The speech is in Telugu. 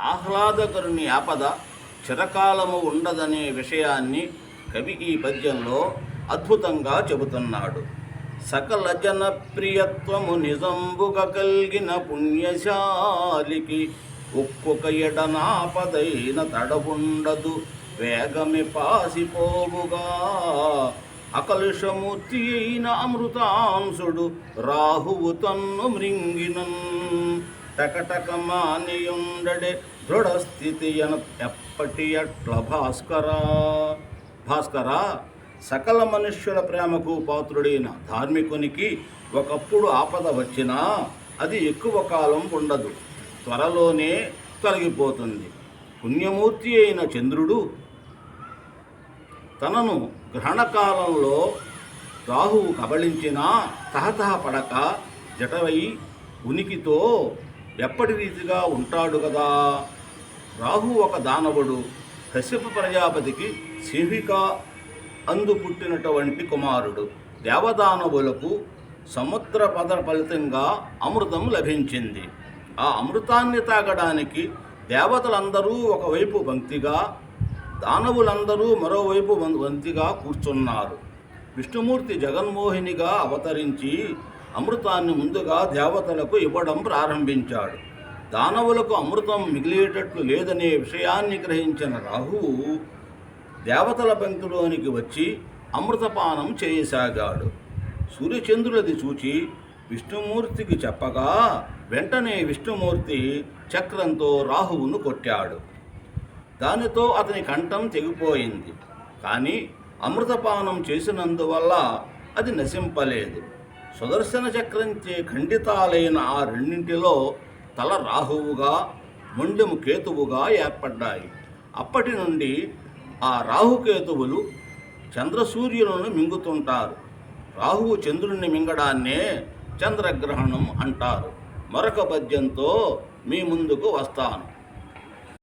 ఆహ్లాదకరుని ఆపద చిరకాలము ఉండదనే విషయాన్ని కవి ఈ పద్యంలో అద్భుతంగా చెబుతున్నాడు. సకల జనప్రియత్వము నిజంబుక నిజంబుగ కలిగిన పుణ్యశాలికి ఒక్కొక్క ఎడనాపదైన తడవుండదు. వేగమి పాసిపోవుగా. అకలుషమూర్తి అయిన అమృతాంశుడు రాహువు తన్ను మృంగినన్. టకటకమానియుండడే దృఢస్థితి అన ఎప్పటి అట్ల భాస్కరా? భాస్కరా సకల మనుష్యుల ప్రేమకు పాత్రుడైన ధార్మికునికి ఒకప్పుడు ఆపద వచ్చినా అది ఎక్కువ కాలం ఉండదు. త్వరలోనే తొలగిపోతుంది. పుణ్యమూర్తి అయిన చంద్రుడు తనను గ్రహణకాలంలో రాహువు కబళించినా తహతహ పడక జటవై ఉనికితో ఎప్పటి రీతిగా ఉంటాడు కదా? రాహు ఒక దానవుడు. కశ్యప ప్రజాపతికి సింహిక అందు పుట్టినటువంటి కుమారుడు. దేవదానవులకు సముద్ర పద ఫలితంగా అమృతం లభించింది. ఆ అమృతాన్ని తాగడానికి దేవతలందరూ ఒకవైపు వంతిగా దానవులందరూ మరోవైపు వం- వంతిగా కూర్చున్నారు. విష్ణుమూర్తి జగన్మోహినిగా అవతరించి అమృతాన్ని ముందుగా దేవతలకు ఇవ్వడం ప్రారంభించాడు. దానవులకు అమృతం మిగిలేటట్లు లేదనే విషయాన్ని గ్రహించిన రాహువు దేవతల పంక్తిలోనికి వచ్చి అమృతపానం చేయసాగాడు. సూర్యచంద్రులది చూచి విష్ణుమూర్తికి చెప్పగా వెంటనే విష్ణుమూర్తి చక్రంతో రాహువును కొట్టాడు. దానితో అతని కంఠం తెగిపోయింది. కానీ అమృతపానం చేసినందువల్ల అది నశింపలేదు. సుదర్శన చక్రంచే ఖండితాలైన ఆ రెండింటిలో తల రాహువుగా మొండెము కేతువుగా ఏర్పడ్డాయి. అప్పటి నుండి ఆ రాహుకేతువులు చంద్రసూర్యులను మింగుతుంటారు. రాహువు చంద్రుణ్ణి మింగడాన్నే చంద్రగ్రహణం అంటారు. మరొక పద్యంతో మీ ముందుకు వస్తాను.